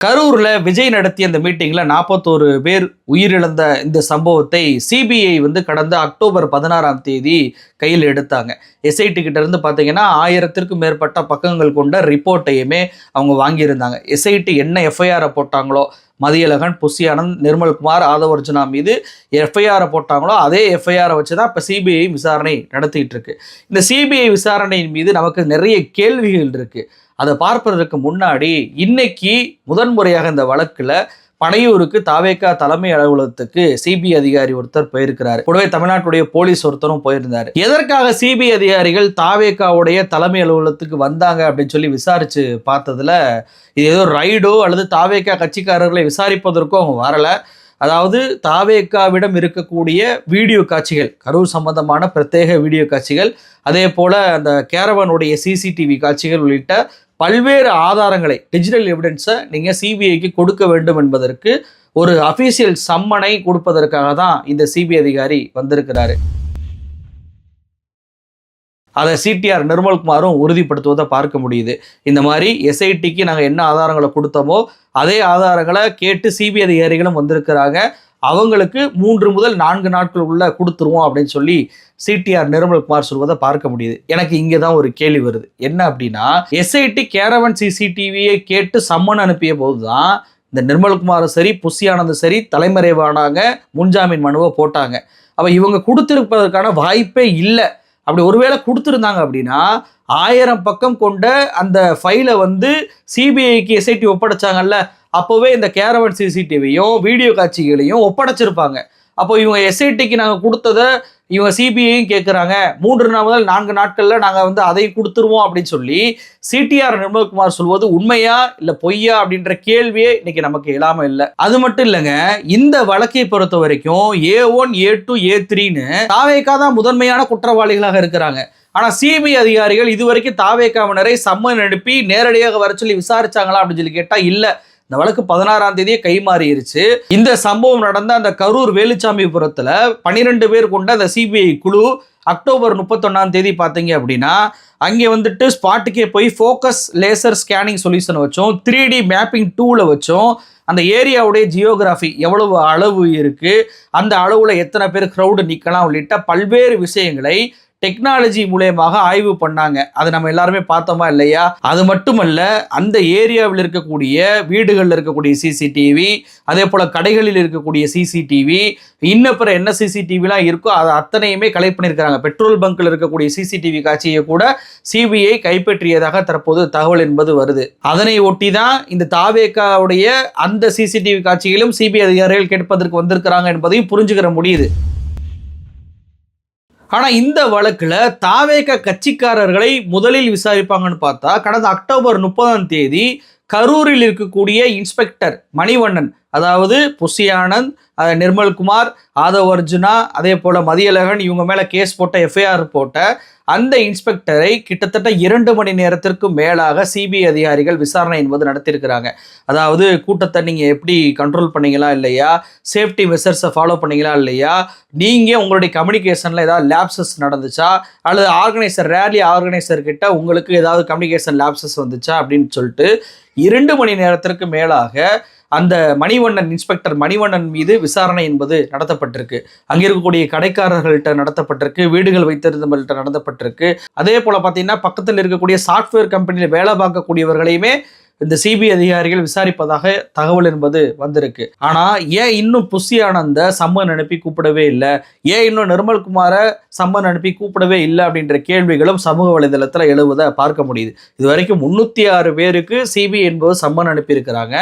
கரூரில் விஜய் நடத்திய இந்த மீட்டிங்கில் நாற்பத்தோரு பேர் உயிரிழந்த இந்த சம்பவத்தை சிபிஐ வந்து கடந்த அக்டோபர் பதினாறாம் தேதி கையில் எடுத்தாங்க. எஸ்ஐடி கிட்டேருந்து பார்த்தீங்கன்னா ஆயிரத்திற்கும் மேற்பட்ட பக்கங்கள் கொண்ட ரிப்போர்ட்டையுமே அவங்க வாங்கியிருந்தாங்க. எஸ்ஐடி என்ன எஃப்ஐஆரை போட்டாங்களோ மதியழகன் புஷியானந்த் நிர்மல்குமார் ஆதவர்ஜுனா மீது எஃப்ஐஆரை போட்டாங்களோ அதே எஃப்ஐஆரை வச்சு தான் இப்போ சிபிஐ விசாரணை நடத்திட்டு இருக்கு. இந்த சிபிஐ விசாரணையின் மீது நமக்கு நிறைய கேள்விகள் இருக்குது அதை பார்ப்பதற்கு முன்னாடி இன்னைக்கு முதன்முறையாக இந்த வழக்குல பனையூருக்கு தாவேக்கா தலைமை அலுவலகத்துக்கு சிபிஐ அதிகாரி ஒருத்தர் போயிருக்கிறார். கூடவே தமிழ்நாட்டுடைய போலீஸ் ஒருத்தரும் போயிருந்தார். எதற்காக சிபிஐ அதிகாரிகள் தாவேக்காவுடைய தலைமை அலுவலகத்துக்கு வந்தாங்க அப்படின்னு சொல்லி விசாரிச்சு பார்த்ததுல இது ஏதோ ரைடோ அல்லது தாவேக்கா கட்சிக்காரர்களை விசாரிப்பதற்கோ அவங்க வரல. அதாவது தாவேக்காவிடம் இருக்கக்கூடிய வீடியோ காட்சிகள் கரூர் சம்பந்தமான பிரத்யேக வீடியோ காட்சிகள் அதே போல் அந்த கேரவனுடைய சிசிடிவி காட்சிகள் உள்ளிட்ட பல்வேறு ஆதாரங்களை டிஜிட்டல் எவிடன்ஸை நீங்கள் சிபிஐக்கு கொடுக்க வேண்டும் என்பதற்கு ஒரு அஃபீஷியல் சம்மனை கொடுப்பதற்காக தான் இந்த சிபிஐ அதிகாரி வந்திருக்கிறாரு. அதை சிடிஆர் நிர்மல்குமாரும் உறுதிப்படுத்துவதை பார்க்க முடியுது. இந்த மாதிரி எஸ்ஐடிக்கு நாங்கள் என்ன ஆதாரங்களை கொடுத்தோமோ அதே ஆதாரங்களை கேட்டு சிபிஐ அதிகாரிகளும் வந்திருக்கிறாங்க. அவங்களுக்கு மூன்று முதல் நான்கு நாட்கள் உள்ள கொடுத்துருவோம் அப்படின்னு சொல்லி சிடிஆர் நிர்மல்குமார் சொல்வதை பார்க்க முடியுது. எனக்கு இங்கே தான் ஒரு கேள்வி வருது. என்ன அப்படின்னா எஸ்ஐடி கேரவன் சிசிடிவியை கேட்டு சம்மன் அனுப்பிய போது தான் இந்த நிர்மல்குமாரும் சரி புஷியானந்தும் சரி தலைமறைவானாங்க முன்ஜாமீன் மனுவை போட்டாங்க. அப்போ இவங்க கொடுத்துருப்பதற்கான வாய்ப்பே இல்லை. அப்படி ஒருவேளை கொடுத்துருந்தாங்க அப்படின்னா ஆயிரம் பக்கம் கொண்ட அந்த ஃபைலை வந்து சிபிஐக்கு எஸ்ஐடி ஒப்படைச்சாங்கல்ல அப்போவே இந்த கேரவன் சிசிடிவியும் வீடியோ காட்சிகளையும் ஒப்படைச்சிருப்பாங்க. அப்போ இவங்க எஸ்ஐடிக்கு நாங்கள் கொடுத்ததை இவங்க சிபிஐயும் கேட்குறாங்க மூன்று நாள் முதல் நான்கு நாட்களில் நாங்கள் வந்து அதை கொடுத்துருவோம் அப்படின்னு சொல்லி சிடிஆர் நிர்மல்குமார் சொல்வது உண்மையா இல்லை பொய்யா அப்படின்ற கேள்வியே இன்னைக்கு நமக்கு இல்லாமல் இல்லை. அது மட்டும் இல்லைங்க இந்த வழக்கை பொறுத்த வரைக்கும் ஏ ஒன் ஏ டூ ஏ த்ரீன்னு தாவேக்கா தான் முதன்மையான குற்றவாளிகளாக இருக்கிறாங்க. ஆனால் சிபிஐ அதிகாரிகள் இதுவரைக்கும் தாவேக்காவினரை சம்மன் அனுப்பி நேரடியாக வர சொல்லி விசாரிச்சாங்களா அப்படின்னு சொல்லி கேட்டால் இல்லை. இந்த வழக்கு பதினாறாம் தேதியே கைமாறிருச்சு. இந்த சம்பவம் நடந்த அந்த கரூர் வேலுச்சாமிபுரத்தில் பன்னிரெண்டு பேர் கொண்ட அந்த சிபிஐ குழு அக்டோபர் முப்பத்தொன்னாம் தேதி பார்த்தீங்க அப்படின்னா அங்கே வந்துட்டு ஸ்பாட்டுக்கே போய் ஃபோக்கஸ் லேசர் ஸ்கேனிங் சொல்யூஷன் வச்சோம் த்ரீ டி மேப்பிங் டூவில் வச்சோம். அந்த ஏரியாவுடைய ஜியோகிராஃபி எவ்வளவு அளவு இருக்குது அந்த அளவில் எத்தனை பேர் க்ரௌடு நிற்கலாம் உள்ளிட்ட பல்வேறு விஷயங்களை டெக்னாலஜி மூலயமாக ஆய்வு பண்ணாங்க. அதை நம்ம எல்லாருமே பார்த்தோமா இல்லையா? அது மட்டுமல்ல அந்த ஏரியாவில் இருக்கக்கூடிய வீடுகளில் இருக்கக்கூடிய சிசிடிவி அதே போல் கடைகளில் இருக்கக்கூடிய சிசிடிவி இன்னப்புறம் என்ன சிசிடிவிலாம் இருக்கோ அதை அத்தனையுமே கலெக்ட் பண்ணியிருக்கிறாங்க. பெட்ரோல் பங்க்கில் இருக்கக்கூடிய சிசிடிவி காட்சியை கூட சிபிஐ கைப்பற்றியதாக தற்போது தகவல் என்பது வருது. அதனை ஒட்டி தான் இந்த தாவேக்காவுடைய அந்த சிசிடிவி காட்சிகளும் சிபிஐ அதிகாரிகள் கேட்பதற்கு வந்திருக்கிறாங்க என்பதையும் புரிஞ்சுக்கிற முடியுது. ஆனால் இந்த வழக்கில் தாவேக கட்சிக்காரர்களை முதலில் விசாரிப்பாங்கன்னு பார்த்தா கடந்த அக்டோபர் முப்பதாம் தேதி கரூரில் இருக்கக்கூடிய இன்ஸ்பெக்டர் மணிவண்ணன் அதாவது புஷி ஆனந்த் நிர்மல்குமார் ஆதவ் அர்ஜுனா அதே போல் மதியழகன் இவங்க மேலே கேஸ் போட்ட எஃப்ஐஆர் போட்ட அந்த இன்ஸ்பெக்டரை கிட்டத்தட்ட இரண்டு மணி நேரத்திற்கு மேலாக சிபிஐ அதிகாரிகள் விசாரணை என்பது நடத்தியிருக்கிறாங்க. அதாவது கூட்டத்தை நீங்கள் எப்படி கண்ட்ரோல் பண்ணீங்களா இல்லையா? சேஃப்டி மெஷர்ஸை ஃபாலோ பண்ணீங்களா இல்லையா? நீங்கள் உங்களுடைய கம்யூனிகேஷனில் ஏதாவது லேப்சஸ் நடந்துச்சா? அல்லது ஆர்கனைசர் ரேலி ஆர்கனைசர் கிட்ட உங்களுக்கு ஏதாவது கம்யூனிகேஷன் லேப்சஸ் வந்துச்சா? அப்படின்னு சொல்லிட்டு இரண்டு மணி நேரத்திற்கு மேலாக அந்த மணிவண்ணன் இன்ஸ்பெக்டர் மணிவண்ணன் மீது விசாரணை என்பது நடத்தப்பட்டிருக்கு. அங்கே இருக்கக்கூடிய கடைக்காரர்கள்ட்ட நடத்தப்பட்டிருக்கு வீடுகள் வைத்திருந்தவர்கள்ட்ட நடத்தப்பட்டிருக்கு. அதே போல் பார்த்தீங்கன்னா பக்கத்தில் இருக்கக்கூடிய சாஃப்ட்வேர் கம்பெனியில் வேலை பார்க்கக்கூடியவர்களையுமே இந்த சிபிஐ அதிகாரிகள் விசாரிப்பதாக தகவல் என்பது வந்திருக்கு. ஆனால் ஏன் இன்னும் புஷி ஆனந்த சம்மன் அனுப்பி கூப்பிடவே இல்லை. ஏன் இன்னும் நிர்மல்குமாரை சம்மன் அனுப்பி கூப்பிடவே இல்லை அப்படின்ற கேள்விகளும் சமூக வலைதளத்தில் எழுவதை பார்க்க முடியுது. இது வரைக்கும் முன்னூற்றி ஆறு பேருக்கு சிபிஐ என்பது சம்மன் அனுப்பியிருக்கிறாங்க.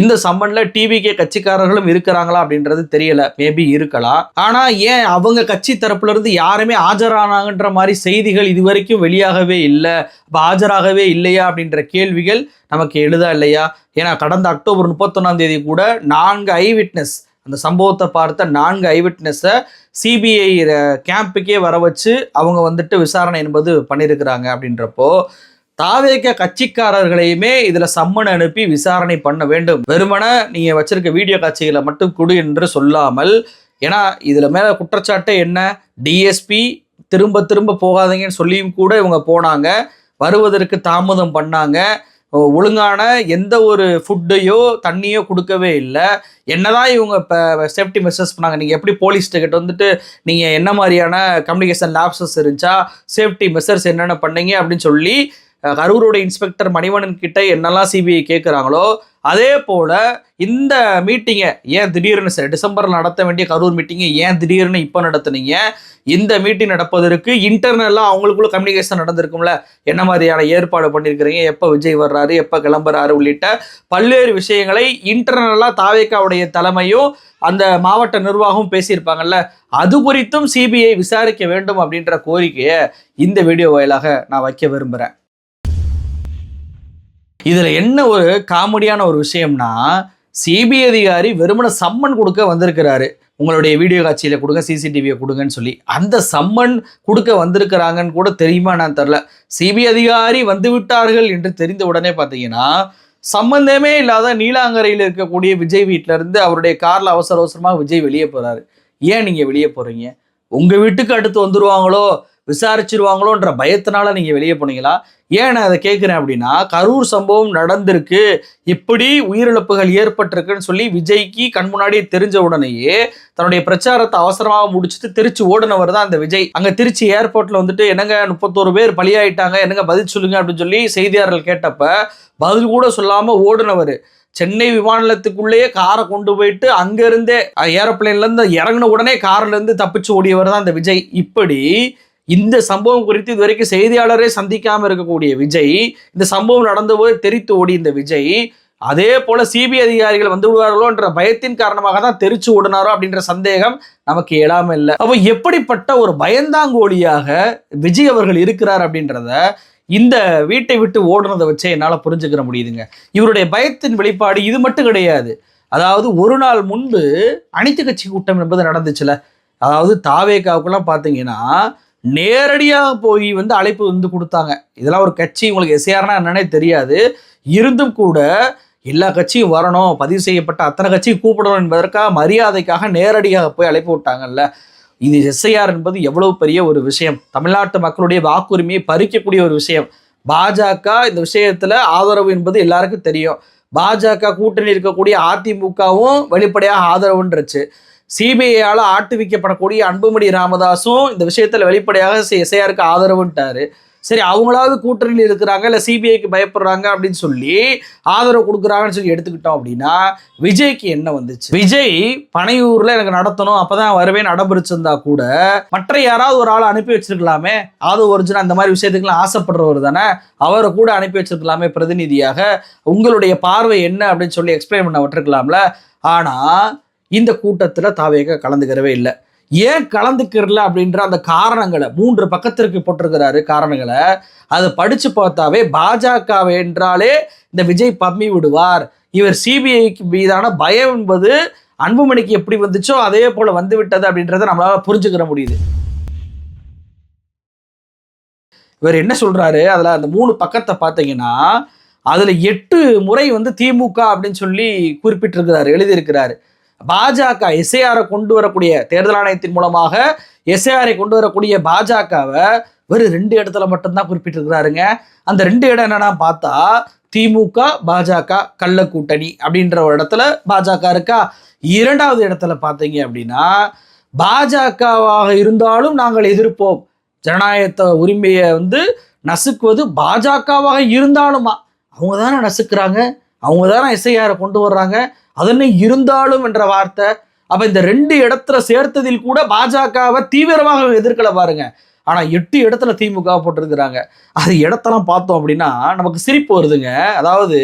இந்த சம்மனில் டிவிகே கட்சிக்காரர்களும் இருக்கிறாங்களா அப்படின்றது தெரியல. மேபி இருக்கலாம். ஆனால் ஏன் அவங்க கட்சி தரப்புல இருந்து யாருமே ஆஜரானாங்கன்ற மாதிரி செய்திகள் இது வரைக்கும் வெளியாகவே இல்லை. இப்போ ஆஜராகவே இல்லையா அப்படின்ற கேள்விகள் நமக்கு எழுதா இல்லையா? ஏன்னா கடந்த அக்டோபர் முப்பத்தொன்னாம் தேதி கூட நான்கு ஐ விட்னஸ் அந்த சம்பவத்தை பார்த்த நான்கு ஐ விட்னஸை சிபிஐ கேம்புக்கே வர வச்சு அவங்க வந்துட்டு விசாரணை என்பது பண்ணியிருக்கிறாங்க அப்படின்றப்போ தாவேக்க கட்சிக்காரர்களையுமே இதில் சம்மன் அனுப்பி விசாரணை பண்ண வேண்டும். வெறுமனை நீங்கள் வச்சிருக்க வீடியோ காட்சிகளை மட்டும் கொடு என்று சொல்லாமல் ஏன்னா இதில் மேலே குற்றச்சாட்டு என்ன? டிஎஸ்பி திரும்ப திரும்ப போகாதீங்கன்னு சொல்லியும் கூட இவங்க போனாங்க. வருவதற்கு தாமதம் பண்ணாங்க. ஒழுங்கான எந்த ஒரு ஃபுட்டையோ தண்ணியோ கொடுக்கவே இல்லை. என்னதான் இவங்க இப்போ சேஃப்டி மெஷர்ஸ் பண்ணாங்க. நீங்கள் எப்படி போலீஸ் கிட்ட வந்துட்டு நீங்கள் என்ன மாதிரியான கம்யூனிகேஷன் லேப்ஸஸ் இருந்துச்சா சேஃப்டி மெஷர்ஸ் என்னென்ன பண்ணீங்க அப்படின்னு சொல்லி கரூரோட இன்ஸ்பெக்டர் மணிவணன் கிட்ட என்னெல்லாம் சிபிஐ கேட்குறாங்களோ அதே போல் இந்த மீட்டிங்கை ஏன் திடீர்னு சார் டிசம்பரில் நடத்த வேண்டிய கரூர் மீட்டிங்கை ஏன் திடீர்னு இப்போ நடத்துனீங்க? இந்த மீட்டிங் நடப்பதற்கு இன்டர்னலாக அவங்களுக்குள்ள கம்யூனிகேஷன் நடந்திருக்கும்ல? என்ன மாதிரியான ஏற்பாடு பண்ணியிருக்கிறீங்க எப்போ விஜய் வர்றாரு? எப்போ கிளம்புறாரு? உள்ளிட்ட பல்வேறு விஷயங்களை இன்டர்னலாக தாவேக்காவுடைய தலைமையும் அந்த மாவட்ட நிர்வாகம் பேசியிருப்பாங்கல்ல? அது குறித்தும் சிபிஐ விசாரிக்க வேண்டும் அப்படின்ற கோரிக்கையை இந்த வீடியோ வாயிலாக நான் வைக்க விரும்புகிறேன் இதில் என்ன ஒரு காமெடியான ஒரு விஷயம்னா சிபிஐ அதிகாரி வெறுமன சம்மன் கொடுக்க வந்திருக்கிறாரு. உங்களுடைய வீடியோ காட்சியில் கொடுங்க சிசிடிவியை கொடுங்கன்னு சொல்லி. அந்த சம்மன் கொடுக்க வந்திருக்கிறாங்கன்னு கூட தெரியுமா நான் தெரில சிபிஐ அதிகாரி வந்து விட்டார்கள் என்று தெரிந்த உடனே பார்த்தீங்கன்னா சம்பந்தமே இல்லாத நீலாங்கரையில் இருக்கக்கூடிய விஜய் வீட்ல இருந்து அவருடைய கார்ல அவசர அவசரமாக விஜய் வெளியே போறாரு. ஏன் நீங்க வெளியே போறீங்க? உங்க வீட்டுக்கு அடுத்து வந்துருவாங்களோ? விசாரிச்சிருவாங்களோன்ற பயத்தினால நீங்க வெளியே போனீங்களா? ஏன் நான் அதை கேட்குறேன் அப்படின்னா கரூர் சம்பவம் நடந்திருக்கு. இப்படி உயிரிழப்புகள் ஏற்பட்டிருக்குன்னு சொல்லி விஜய்க்கு கண் முன்னாடியே தெரிஞ்ச உடனேயே தன்னுடைய பிரச்சாரத்தை அவசரமாக முடிச்சுட்டு திருச்சி ஓடினவர் தான் அந்த விஜய். அங்க திருச்சி ஏர்போர்ட்ல வந்துட்டு என்னங்க முப்பத்தோரு பேர் பலியாயிட்டாங்க என்னங்க பதில் சொல்லுங்க அப்படின்னு சொல்லி செய்தியாளர்கள் கேட்டப்ப பதில் கூட சொல்லாம ஓடினவர். சென்னை விமான நிலையத்துக்குள்ளேயே காரை கொண்டு போயிட்டு அங்கிருந்தே ஏரோப்ளேன்ல இருந்து இறங்கின உடனே கார்ல இருந்து தப்பிச்சு ஓடியவர் தான் அந்த விஜய். இப்படி இந்த சம்பவம் குறித்து இதுவரைக்கும் செய்தியாளரே சந்திக்காம இருக்கக்கூடிய விஜய் இந்த சம்பவம் நடந்தபோது தெரித்து ஓடி இந்த விஜய் அதே போல சிபிஐ அதிகாரிகள் வந்து விடுவார்களோன்ற பயத்தின் காரணமாக தான் தெரிச்சு ஓடினாரோ அப்படின்ற சந்தேகம் நமக்கு எழாம இல்லை. அப்போ எப்படிப்பட்ட ஒரு பயந்தாங்கோழியாக விஜய் அவர்கள் இருக்கிறார் அப்படின்றத இந்த வீட்டை விட்டு ஓடுனதை வச்சே என்னால் புரிஞ்சுக்கிற முடியுதுங்க. இவருடைய பயத்தின் வெளிப்பாடு இது மட்டும் கிடையாது. அதாவது ஒரு நாள் முன்பு அனைத்து கட்சி கூட்டம் என்பது நடந்துச்சுல. அதாவது தாவேக்காவுக்குலாம் பார்த்தீங்கன்னா நேரடியாக போய் வந்து அழைப்பு வந்து கொடுத்தாங்க. இதெல்லாம் ஒரு கட்சி உங்களுக்கு எஸ்ஏஆர்னா என்னன்னே தெரியாது. இருந்தும் கூட எல்லா கட்சியும் வரணும் பதிவு செய்யப்பட்ட அத்தனை கட்சியும் கூப்பிடணும் என்பதற்காக மரியாதைக்காக நேரடியாக போய் அழைப்பு விட்டாங்கல்ல. இது எஸ்ஐஆர் என்பது எவ்வளவு பெரிய ஒரு விஷயம். தமிழ்நாட்டு மக்களுடைய வாக்குரிமையை பறிக்கக்கூடிய ஒரு விஷயம். பாஜக இந்த விஷயத்துல ஆதரவு என்பது எல்லாருக்கும் தெரியும். பாஜக கூட்டணி இருக்கக்கூடிய அதிமுகவும் வெளிப்படையாக ஆதரவுன்றுச்சு. சிபிஐயால் ஆட்டுவிக்கப்படக்கூடிய அன்புமணி ராமதாஸும் இந்த விஷயத்தில் வெளிப்படையாக எஸ்ஐஆருக்கு ஆதரவுன்ட்டாரு சரி அவங்களாவது கூட்டணியில் இருக்கிறாங்க இல்லை சிபிஐக்கு பயப்படுறாங்க அப்படின்னு சொல்லி ஆதரவு கொடுக்குறாங்கன்னு சொல்லி எடுத்துக்கிட்டோம் அப்படின்னா விஜய்க்கு என்ன வந்துச்சு? விஜய் பனையூரில் எனக்கு நடத்தணும் அப்பதான் வருவேன் அடம்பிடிச்சிருந்தா கூட மற்ற யாராவது ஒரு ஆளை அனுப்பி வச்சிருக்கலாமே அது ஒரிஜினல் அந்த மாதிரி விஷயத்துக்குலாம் ஆசைப்படுறவர் தானே அவரை கூட அனுப்பி வச்சிருக்கலாமே பிரதிநிதியாக. உங்களுடைய பார்வை என்ன அப்படின்னு சொல்லி எக்ஸ்பிளைன் பண்ண விட்டுருக்கலாம்ல. ஆனால் இந்த கூட்டத்தில் தாவேக கலந்துக்கிறவே இல்லை. ஏன் கலந்துக்கிறல அப்படின்ற அந்த காரணங்களை மூன்று பக்கத்திற்கு போட்டிருக்கிறாரு காரணங்களை அதை படிச்சு பார்த்தாவே பாஜக என்றாலே இந்த விஜய் பம்மி விடுவார். இவர் சிபிஐக்கு மீதான பயம் என்பது அன்புமணிக்கு எப்படி வந்துச்சோ அதே போல் வந்து விட்டது அப்படின்றத நம்மளால புரிஞ்சுக்கிற முடியுது. இவர் என்ன சொல்கிறாரு அதில் அந்த மூணு பக்கத்தை பார்த்தீங்கன்னா அதில் எட்டு முறை வந்து திமுக அப்படின்னு சொல்லி குறிப்பிட்டிருக்கிறாரு எழுதியிருக்கிறாரு. பாஜக எஸ்ஏஆரை கொண்டு வரக்கூடிய தேர்தல் ஆணையத்தின் மூலமாக எஸ்ஏஆரை கொண்டு வரக்கூடிய பாஜகவை வெறும் ரெண்டு இடத்துல மட்டும்தான் குறிப்பிட்டிருக்கிறாருங்க. அந்த ரெண்டு இடம் என்னன்னா பார்த்தா திமுக பாஜக கள்ள கூட்டணி அப்படின்ற ஒரு இடத்துல பாஜக இருக்கா? இரண்டாவது இடத்துல பார்த்தீங்க அப்படின்னா பாஜகவாக இருந்தாலும் நாங்கள் எதிர்ப்போம். ஜனநாயகத்தை உரிமையை வந்து நசுக்குவது பாஜகவாக இருந்தாலுமா? அவங்க தானே நசுக்குறாங்க அவங்க தானே எஸ்ஐஆரை கொண்டு வர்றாங்க. அதனை இருந்தாலும் என்ற வார்த்தை அப்ப இந்த ரெண்டு இடத்துல சேர்த்ததில் கூட பாஜகவை தீவிரமாக எதிர்க்கல பாருங்க. ஆனா எட்டு இடத்துல திமுக போட்டிருக்கிறாங்க. அது இடத்தெல்லாம் பார்த்தோம் அப்படின்னா நமக்கு சிரிப்பு வருதுங்க. அதாவது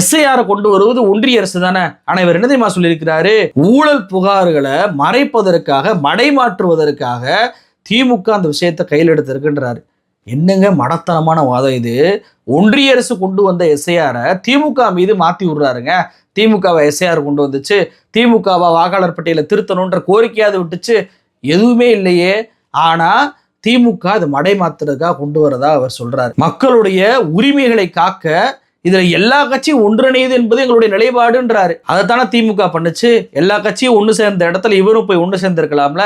எஸ்ஐஆரை கொண்டு வருவது ஒன்றிய அரசு தானே? ஆனா இவர் என்ன தெரியுமா சொல்லியிருக்கிறாரு? ஊழல் புகார்களை மறைப்பதற்காக மடைமாற்றுவதற்காக திமுக அந்த விஷயத்தை கையில் எடுத்திருக்குன்றாரு. என்னங்க மடத்தனமான வாதம் இது? ஒன்றிய அரசு கொண்டு வந்த எஸ்ஐஆரை திமுக மீது மாத்தி விடுறாருங்க. திமுகவை எஸ்ஐஆர் கொண்டு வந்துச்சு. திமுகவை வாக்காளர் பட்டியலை திருத்தணுன்ற கோரிக்கையாவது விட்டுச்சு. எதுவுமே இல்லையே. ஆனால் திமுக அது மடை மாத்துறதுக்காக கொண்டு வரதா அவர் சொல்றாரு. மக்களுடைய உரிமைகளை காக்க இதுல எல்லா கட்சியும் ஒன்றிணையுது என்பது எங்களுடைய நிலைப்பாடுன்றாரு. அதைத்தானே திமுக பண்ணுச்சு. எல்லா கட்சியும் ஒன்று சேர்ந்த இடத்துல இவரும் போய் ஒன்று சேர்ந்திருக்கலாம்ல.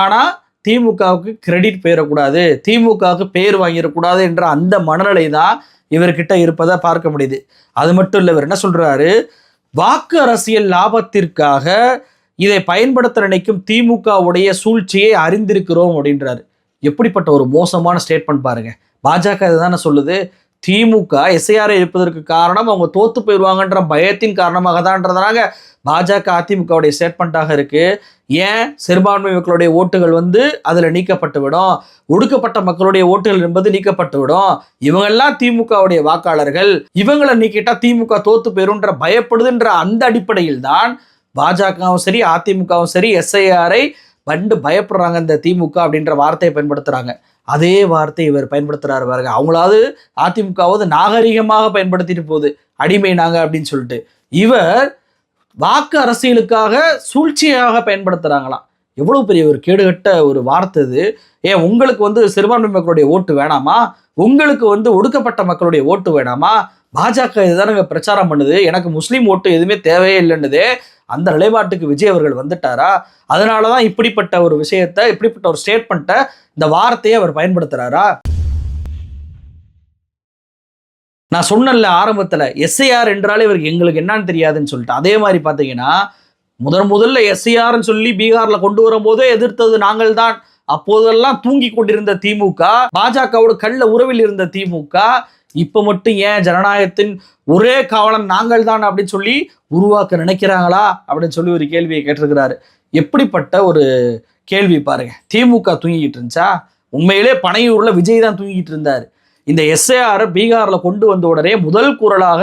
ஆனா திமுகவுக்கு கிரெடிட் போயிடக்கூடாது திமுகவுக்கு பெயர் வாங்கிடக்கூடாது என்ற அந்த மனநிலை தான் இவர்கிட்ட இருப்பதை பார்க்க முடியுது. அது மட்டும் இல்லை இவர் என்ன சொல்றாரு? வாக்கு அரசியல் லாபத்திற்காக இதை பயன்படுத்த நினைக்கும் திமுகவுடைய சூழ்ச்சியை அறிந்திருக்கிறோம் அப்படின்றாரு. எப்படிப்பட்ட ஒரு மோசமான ஸ்டேட்மெண்ட் பாருங்க. பாஜக இதுதானே சொல்லுது. திமுக எஸ்ஐஆரை இருப்பதற்கு காரணம் அவங்க தோத்து போயிடுவாங்கன்ற பயத்தின் காரணமாக தான்றதுனால பாஜக அதிமுகவுடைய ஸ்டேட்மெண்ட்டாக இருக்கு. ஏன்? சிறுபான்மை மக்களுடைய ஓட்டுகள் வந்து அதில் நீக்கப்பட்டு விடும் ஒடுக்கப்பட்ட மக்களுடைய ஓட்டுகள் என்பது நீக்கப்பட்டு விடும் இவங்கெல்லாம் திமுகவுடைய வாக்காளர்கள். இவங்களை நீக்கிட்டா திமுக தோத்து போயிருன்ற பயப்படுதுன்ற அந்த அடிப்படையில் தான் பாஜகவும் சரி அதிமுகவும் சரி எஸ்ஐஆரை கண்டு பயப்படுறாங்க இந்த திமுக அப்படின்ற வார்த்தையை பயன்படுத்துகிறாங்க அதே வார்த்தை இவர் பயன்படுத்துகிறாரு பாருங்க. அவங்களாவது அதிமுகவாவது நாகரிகமாக பயன்படுத்திட்டு போகுது. அடிமை நாங்க அப்படின்னு சொல்லிட்டு. இவர் வாக்கு அரசியலுக்காக சூழ்ச்சியாக பயன்படுத்துகிறாங்களாம் எவ்வளவு பெரிய ஒரு கேடுகட்ட ஒரு வார்த்தை இது. ஏன் உங்களுக்கு வந்து சிறுபான்மை மக்களுடைய ஓட்டு வேணாமா? உங்களுக்கு வந்து ஒடுக்கப்பட்ட மக்களுடைய ஓட்டு வேணாமா? பாஜக இதுதானுங்க பிரச்சாரம் பண்ணுது. எனக்கு முஸ்லீம் ஓட்டு எதுவுமே தேவையே இல்லைன்னுதே. அந்த நிலைப்பாட்டுக்கு விஜய் அவர்கள் வந்துட்டாரா? அதனால தான் இப்படிப்பட்ட ஒரு விஷயத்த இப்படிப்பட்ட ஒரு ஸ்டேட்மெண்ட்டை இந்த வார்த்தையை அவர் பயன்படுத்துறாரா? நான் சொன்னல ஆரம்பத்தில் எஸ்ஐஆர் என்றாலே இவருக்கு எங்களுக்கு என்னன்னு தெரியாதுன்னு சொல்லிட்டு. அதே மாதிரி பார்த்தீங்கன்னா முதன் முதல்ல எஸ்ஐஆர்னு சொல்லி பீகார்ல கொண்டு வரும்போதே எதிர்த்தது நாங்கள் தான் அப்போதெல்லாம் தூங்கி கொண்டிருந்த திமுக பாஜகவோட கள்ள உறவில் இருந்த திமுக இப்ப மட்டும் ஏன் ஜனநாயகத்தின் ஒரே காவலன் நாங்கள் தான் அப்படின்னு சொல்லி உருவாக்க நினைக்கிறாங்களா அப்படின்னு சொல்லி ஒரு கேள்வியை கேட்டிருக்கிறாரு. எப்படிப்பட்ட ஒரு கேள்வி பாருங்க. திமுக தூங்கிக்கிட்டு இருந்துச்சா? உண்மையிலே பனையூர்ல விஜய் தான் தூங்கிட்டு இருந்தார். இந்த எஸ்ஏஆர் பீகார்ல கொண்டு வந்த உடனே முதல் குரலாக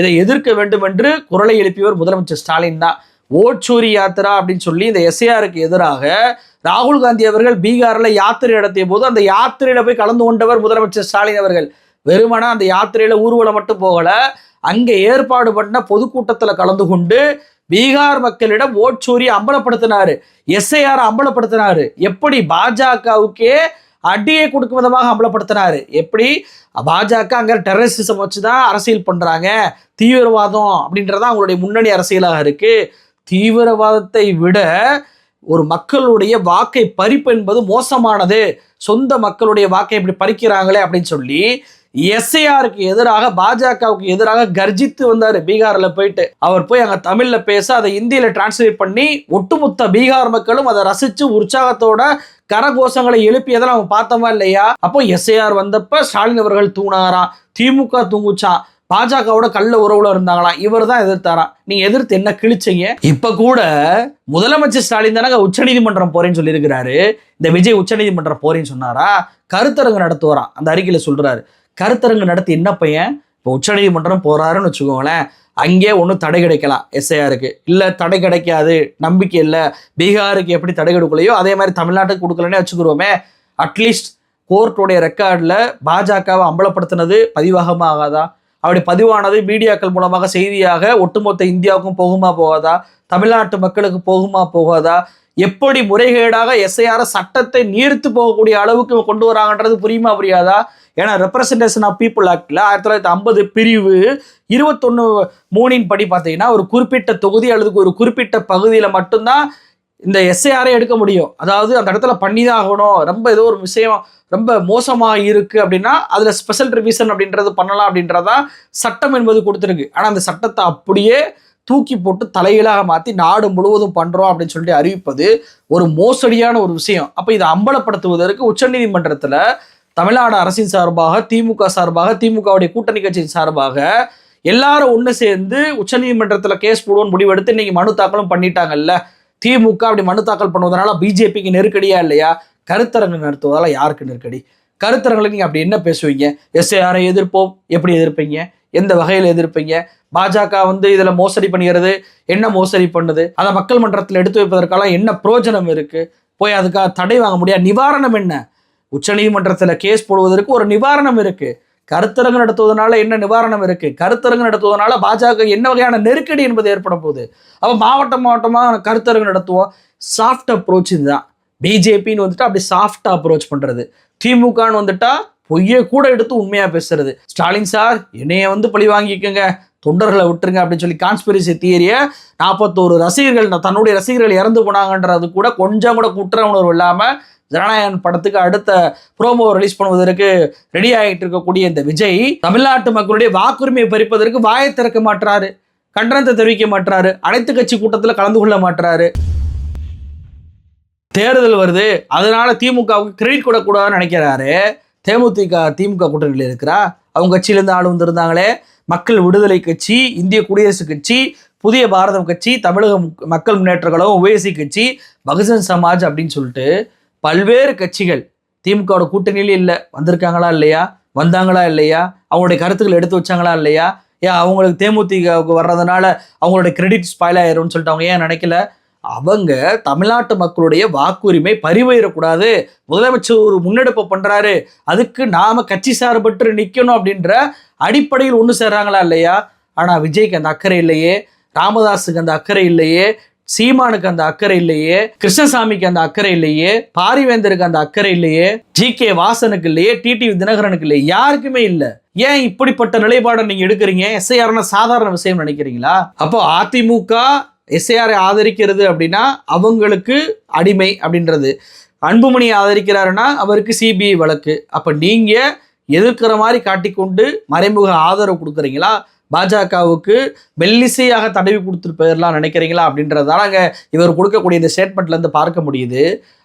இதை எதிர்க்க வேண்டும் என்று குரலை எழுப்பியவர் முதலமைச்சர் ஸ்டாலின் தான். ஓட்சூரி யாத்திரா அப்படின்னு சொல்லி இந்த எஸ்ஏஆருக்கு எதிராக ராகுல் காந்தி அவர்கள் பீகாரில் யாத்திரை நடத்திய போது அந்த யாத்திரையில் போய் கலந்து கொண்டவர் முதலமைச்சர் ஸ்டாலின் அவர்கள். வெறுமனா அந்த யாத்திரையில் ஊர்வலம் மட்டும் போகல. அங்கே ஏற்பாடு பண்ண பொதுக்கூட்டத்தில் கலந்து கொண்டு பீகார் மக்களிடம் ஓட்சூரி அம்பலப்படுத்தினாரு. எஸ்ஐஆர் அம்பலப்படுத்தினாரு. எப்படி பாஜகவுக்கே அடியை கொடுக்கும் விதமாக அம்பலப்படுத்தினாரு. எப்படி பாஜக அங்கே டெரரிசம் வச்சு தான் அரசியல் பண்ணுறாங்க தீவிரவாதம் அப்படின்றதான் அவங்களுடைய முன்னணி அரசியலாக இருக்குது தீவிரவாதத்தை விட ஒரு மக்களுடைய வாக்கை பறிப்பு என்பது மோசமானது. சொந்த மக்களுடைய வாக்கை இப்படி பறிக்கிறாங்களே அப்படின்னு சொல்லி எஸ்ஐஆருக்கு எதிராக பாஜகவுக்கு எதிராக கர்ஜித்து வந்தார் பீகாரில் போயிட்டு. அவர் போய் அங்கே தமிழில் பேச அதை இந்தியில் டிரான்ஸ்லேட் பண்ணி ஒட்டுமொத்த பீகார் மக்களும் அதை ரசித்து உற்சாகத்தோட கரகோஷங்களை எழுப்பியதை நம்ம பார்த்தோமா இல்லையா? அப்போ எஸ்ஐஆர் வந்தப்ப ஸ்டாலின் அவர்கள் தூணாராம் திமுக தூங்குச்சான் பாஜகவோட கள்ள உறவுல இருந்தாங்களாம். இவர் தான் எதிர்த்தாராம் நீங்க எதிர்த்து என்ன கிழிச்சீங்க? இப்ப கூட முதலமைச்சர் ஸ்டாலின் தானங்க உச்சநீதிமன்றம் போறேன்னு சொல்லியிருக்கிறாரு. இந்த விஜய் உச்சநீதிமன்றம் போறேன்னு சொன்னாரா? கருத்தரங்கு நடத்துவாரா? அந்த அறிக்கையில சொல்றாரு. கருத்தரங்கு நடத்தி என்ன பையன்? இப்போ உச்சநீதிமன்றம் போறாருன்னு வச்சுக்கோங்களேன். அங்கே ஒன்றும் தடை கிடைக்கலாம் எஸ்ஐஆருக்கு. இல்லை தடை கிடைக்காது. நம்பிக்கை இல்லை. பீகாருக்கு எப்படி தடை கொடுக்கலையோ அதே மாதிரி தமிழ்நாட்டுக்கு கொடுக்கலன்னே வச்சுக்கிறோமே. அட்லீஸ்ட் கோர்ட்டுடைய ரெக்கார்டில் பாஜகவை அம்பலப்படுத்தினது பதிவாகமாக ஆகாதா அப்படி பதிவானது மீடியாக்கள் மூலமாக செய்தியாக ஒட்டுமொத்த இந்தியாவுக்கும் போகுமா போகாதா? தமிழ்நாட்டு மக்களுக்கு போகுமா போகாதா? எப்படி முறைகேடாக எஸ்ஐஆர் சட்டத்தை நீர்த்து போகக்கூடிய அளவுக்கு கொண்டு வராங்கன்றது புரியுமா புரியாதா? ஏன்னா ரெப்ரசன்டேஷன் ஆஃப் பீப்புள் ஆக்டில் ஆயிரத்தி தொள்ளாயிரத்தி ஐம்பது பிரிவு இருபத்தொன்று மூணின் படி பார்த்தீங்கன்னா ஒரு குறிப்பிட்ட தொகுதி அல்லது ஒரு குறிப்பிட்ட பகுதியில் மட்டும்தான் இந்த எஸ்ஐஆரே எடுக்க முடியும். அதாவது அந்த இடத்துல பண்ணி தான் ஆகணும். ரொம்ப ஏதோ ஒரு விஷயம் ரொம்ப மோசமாக இருக்குது அப்படின்னா அதில் ஸ்பெஷல் ரிவிஷன் அப்படின்றது பண்ணலாம் அப்படின்றதா சட்டம் என்பது கொடுத்துருக்கு. ஆனால் அந்த சட்டத்தை அப்படியே தூக்கி போட்டு தலைகளாக மாற்றி நாடு முழுவதும் பண்ணுறோம் அப்படின்னு சொல்லிட்டு அறிவிப்பது ஒரு மோசடியான ஒரு விஷயம். அப்போ இதை அம்பலப்படுத்துவதற்கு உச்சநீதிமன்றத்தில் தமிழ்நாடு அரசின் சார்பாக திமுக சார்பாக திமுகவுடைய கூட்டணி கட்சியின் சார்பாக எல்லாரும் ஒன்று சேர்ந்து உச்சநீதிமன்றத்தில் கேஸ் போடுவோன்னு முடிவெடுத்து இன்னைக்கு மனு தாக்கலும் பண்ணிட்டாங்கல்ல. திமுக அப்படி மனு தாக்கல் பண்ணுவதனால பிஜேபிக்கு நெருக்கடியா இல்லையா? கருத்தரங்கு நடத்துவதால யாருக்கு நெருக்கடி? கருத்தரங்களை நீங்கள் அப்படி என்ன பேசுவீங்க? எஸ்ஏஆரை எதிர்ப்போம். எப்படி எதிர்ப்பீங்க? எந்த வகையில் எதிர்ப்பீங்க? பாஜக வந்து இதில் மோசடி பண்ணுகிறது என்ன மோசடி பண்ணுது? அதை மக்கள் மன்றத்தில் எடுத்து வைப்பதற்கெல்லாம் என்ன பிரயோஜனம் இருக்கு? போய் அதுக்காக தடை வாங்க முடியாது நிவாரணம் என்ன? உச்சநீதிமன்றத்தில் கேஸ் போடுவதற்கு ஒரு நிவாரணம் இருக்குது கருத்தரங்கு நடத்துவதனால என்ன நிவாரணம் இருக்கு? கருத்தரங்கு நடத்துவதனால பாஜக என்ன வகையான நெருக்கடி என்பது ஏற்பட போகுது? அப்போ மாவட்டம் மாவட்டமாக கருத்தரங்கு நடத்துவோம். சாஃப்ட் அப்ரோச் இதுதான். பிஜேபின்னு வந்துட்டு அப்படி சாஃப்டா அப்ரோச் பண்றது. திமுகன்னு வந்துட்டா பொய்யை கூட எடுத்து உண்மையா பேசுறது. ஸ்டாலின் சார் என்னைய வந்து பழி வாங்கிக்கோங்க. தொண்டர்களை விட்டுருங்க அப்படின்னு சொல்லி கான்ஸ்பிரசி தியரியை நாற்பத்தோரு ரசிகர்கள் தன்னுடைய ரசிகர்கள் இறந்து போனாங்கன்றது கூட கொஞ்சம் கூட குற்ற உணர்வு இல்லாமல் ஜனநாயகன் படத்துக்கு அடுத்த ப்ரோமோ ரிலீஸ் பண்ணுவதற்கு ரெடி ஆகிட்டு இருக்கக்கூடிய இந்த விஜய் தமிழ்நாட்டு மக்களுடைய வாக்குரிமையை பறிப்பதற்கு வாயை திறக்க மாட்டாரு கண்டனத்தை தெரிவிக்க மாட்டாரு அனைத்து கட்சி கூட்டத்தில் கலந்து கொள்ள மாட்டாரு தேர்தல் வருது அதனால திமுகவுக்கு கிரெடிட் கொடுக்கூடாதுன்னு நினைக்கிறாரு. தேமுதிக திமுக கூட்டணியில் இருக்கிறா? அவங்க கட்சியிலேருந்து ஆள் வந்திருந்தாங்களே. மக்கள் விடுதலை கட்சி இந்திய குடியரசுக் கட்சி புதிய பாரதம் கட்சி தமிழக மக்கள் முன்னேற்ற கழகம் ஓஎசி கட்சி பகுஜன் சமாஜ் அப்படின்னு சொல்லிட்டு பல்வேறு கட்சிகள் திமுகவோட கூட்டணியிலே இல்லை. வந்திருக்காங்களா இல்லையா? வந்தாங்களா இல்லையா? அவங்களுடைய கருத்துக்கள் எடுத்து வச்சாங்களா இல்லையா? ஏன் அவங்களுக்கு தேமுதிகவுக்கு வர்றதுனால அவங்களுடைய கிரெடிட் ஸ்பாயில் ஆயிரும்னு சொல்லிட்டு அவங்க ஏன் நினைக்கல? அவங்க தமிழ்நாட்டு மக்களுடைய வாக்குரிமை பறிவயிடக்கூடாது முதலமைச்சர் ஒரு முன்னெடுப்பு பண்ணுறாரு அதுக்கு நாம் கட்சி சார்பற்று நிற்கணும் அப்படின்ற அடிப்படையில் ஒன்று சேர்றாங்களா இல்லையா? ஆனால் விஜய்க்கு அந்த அக்கறை இல்லையே. ராமதாஸுக்கு அந்த அக்கறை இல்லையே. சீமானுக்கு அந்த அக்கறை இல்லையே கிருஷ்ணசாமிக்கு அந்த அக்கறை இல்லையே பாரிவேந்தருக்கு அந்த அக்கறை இல்லையே ஜி கே வாசனுக்கு இல்லையே டிடி தினகரனுக்கு இல்லையே யாருக்குமே இல்லை. ஏன் இப்படிப்பட்ட நிலைப்பாடை நீங்க எடுக்கிறீங்க? எஸ்ஐஆர்னா சாதாரண விஷயம் நினைக்கிறீங்களா? அப்போ அதிமுக எஸ்ஐஆரை ஆதரிக்கிறது அப்படின்னா அவங்களுக்கு அடிமை அப்படின்றது. அன்புமணி ஆதரிக்கிறாருன்னா அவருக்கு சிபிஐ வழக்கு. அப்ப நீங்க எதிர்க்கிற மாதிரி காட்டிக்கொண்டு மறைமுக ஆதரவு கொடுக்குறீங்களா? பாஜகவுக்கு மெல்லிசையாக தடவி கொடுத்துருப்பதெல்லாம் நினைக்கிறீங்களா அப்படின்றதால அங்கே இவர் கொடுக்கக்கூடிய இந்த ஸ்டேட்மெண்ட்லேருந்து பார்க்க முடியுது.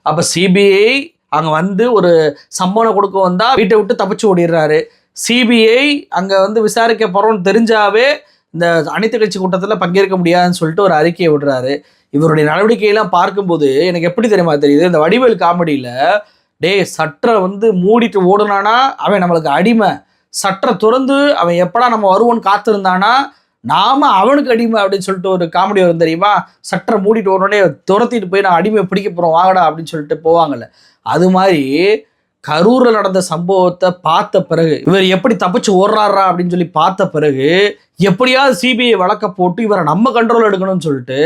அப்போ சிபிஐ அங்கே வந்து ஒரு சம்மனை கொடுக்க வந்தால் வீட்டை விட்டு தப்பிச்சு ஓடிடுறாரு. சிபிஐ அங்கே வந்து விசாரிக்க போகிறோம்னு தெரிஞ்சாவே இந்த அனைத்து கட்சி கூட்டத்தில் பங்கேற்க முடியாதுன்னு சொல்லிட்டு ஒரு அறிக்கையை விடுறாரு. இவருடைய நடவடிக்கையெல்லாம் பார்க்கும்போது எனக்கு எப்படி தெரியுமா தெரியுது? இந்த வடிவேல் காமெடியில் டே சட்டரை வந்து மூடிட்டு ஓடுனானா அவன் நம்மளுக்கு அடிமை. சற்றை துறந்து அவன் எப்படா நம்ம வருவோன்னு காத்திருந்தானா? நாம அவனுக்கு அடிமை அப்படின்னு சொல்லிட்டு ஒரு காமெடி வரும் தெரியுமா? சட்டரை மூடிட்டு உடனே துரத்திட்டு போய் நான் அடிமை பிடிக்க போகிறோம் வாங்கடா அப்படின்னு சொல்லிட்டு போவாங்கல்ல. அது மாதிரி கரூர்ல நடந்த சம்பவத்தை பார்த்த பிறகு இவர் எப்படி தப்பிச்சு ஓடுறாரா அப்படின்னு சொல்லி பார்த்த பிறகு எப்படியாவது சிபிஐ வழக்க போட்டு இவரை நம்ம கண்ட்ரோல் எடுக்கணும்னு சொல்லிட்டு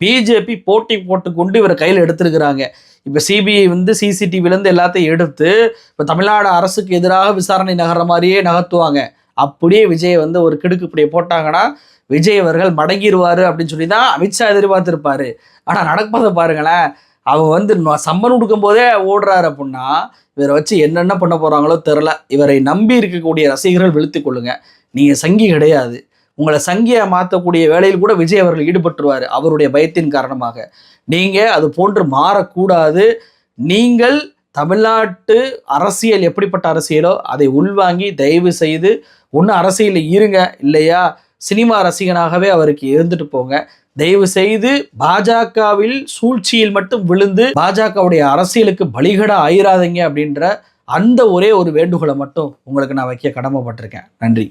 பிஜேபி போட்டி போட்டு கொண்டு இவரை கையில் எடுத்திருக்கிறாங்க. இப்போ சிபிஐ வந்து சிசிடிவிலேருந்து எல்லாத்தையும் எடுத்து இப்போ தமிழ்நாடு அரசுக்கு எதிராக விசாரணை நகர்ற மாதிரியே நகர்த்துவாங்க. அப்படியே விஜய் வந்து ஒரு கிடுக்குப்படியை போட்டாங்கன்னா விஜய் அவர்கள் மடங்கிடுவார் அப்படின்னு சொல்லி தான் அமித்ஷா எதிர்பார்த்துருப்பாரு. ஆனால் நடப்பதை பாருங்களேன். அவங்க வந்து சம்மன் கொடுக்கும் போதே ஓடுறாரு அப்படின்னா இவரை வச்சு என்னென்ன பண்ண போகிறாங்களோ தெரில இவரை நம்பி இருக்கக்கூடிய ரசிகர்கள் வெளுத்து கொள்ளுங்க. நீங்கள் சங்கி கிடையாது. உங்களை சங்கியா மாற்றக்கூடிய வேலையில் கூட விஜய் அவர்கள் ஈடுபட்டுருவார் அவருடைய பயத்தின் காரணமாக. நீங்கள் அது போன்று மாறக்கூடாது. நீங்கள் தமிழ்நாட்டு அரசியல் எப்படிப்பட்ட அரசியலோ அதை உள்வாங்கி தயவு செய்து ஒன்று அரசியலில் இருங்க இல்லையா? சினிமா ரசிகனாகவே அவருக்கு இருந்துட்டு போங்க. தயவு செய்து பாஜகவில் சூழ்ச்சியில் மட்டும் விழுந்து பாஜகவுடைய அரசியலுக்கு பலிகடா ஆயிராதீங்க அப்படின்ற அந்த ஒரே ஒரு வேண்டுகோளை மட்டும் உங்களுக்கு நான் வைக்க கடமைப்பட்டிருக்கேன். நன்றி.